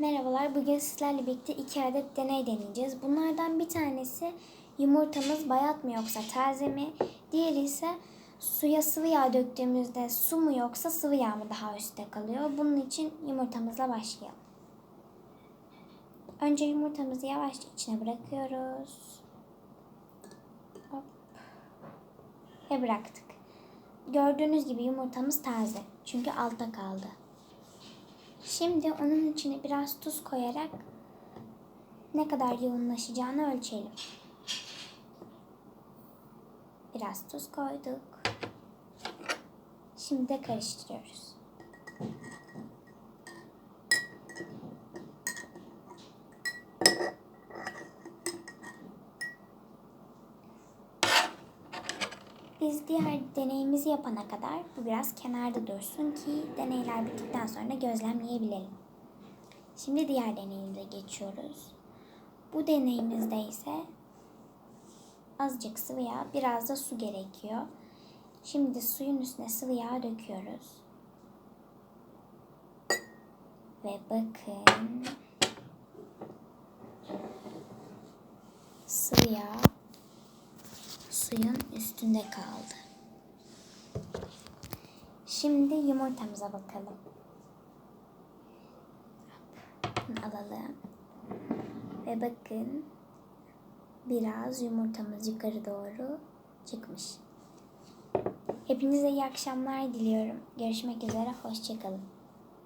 Merhabalar, bugün sizlerle birlikte iki adet deney deneyeceğiz. Bunlardan bir tanesi yumurtamız bayat mı yoksa taze mi? Diğeri ise suya sıvı yağ döktüğümüzde su mu yoksa sıvı yağ mı daha üstte kalıyor? Bunun için yumurtamızla başlayalım. Önce yumurtamızı yavaşça içine bırakıyoruz. Hop. Ve bıraktık. Gördüğünüz gibi yumurtamız taze. Çünkü altta kaldı. Şimdi onun içine biraz tuz koyarak ne kadar yoğunlaşacağını ölçelim. Biraz tuz koyduk. Şimdi de karıştırıyoruz. Biz diğer deneyimizi yapana kadar bu biraz kenarda dursun ki deneyler bittikten sonra gözlemleyebilelim. Şimdi diğer deneyimize geçiyoruz. Bu deneyimizde ise azıcık sıvı yağ, biraz da su gerekiyor. Şimdi suyun üstüne sıvı yağ döküyoruz. Ve bakın sıvı yağ suyun üstünde kaldı. Şimdi yumurtamıza bakalım. Alalım. Ve bakın biraz yumurtamız yukarı doğru çıkmış. Hepinize iyi akşamlar diliyorum. Görüşmek üzere, hoşçakalın.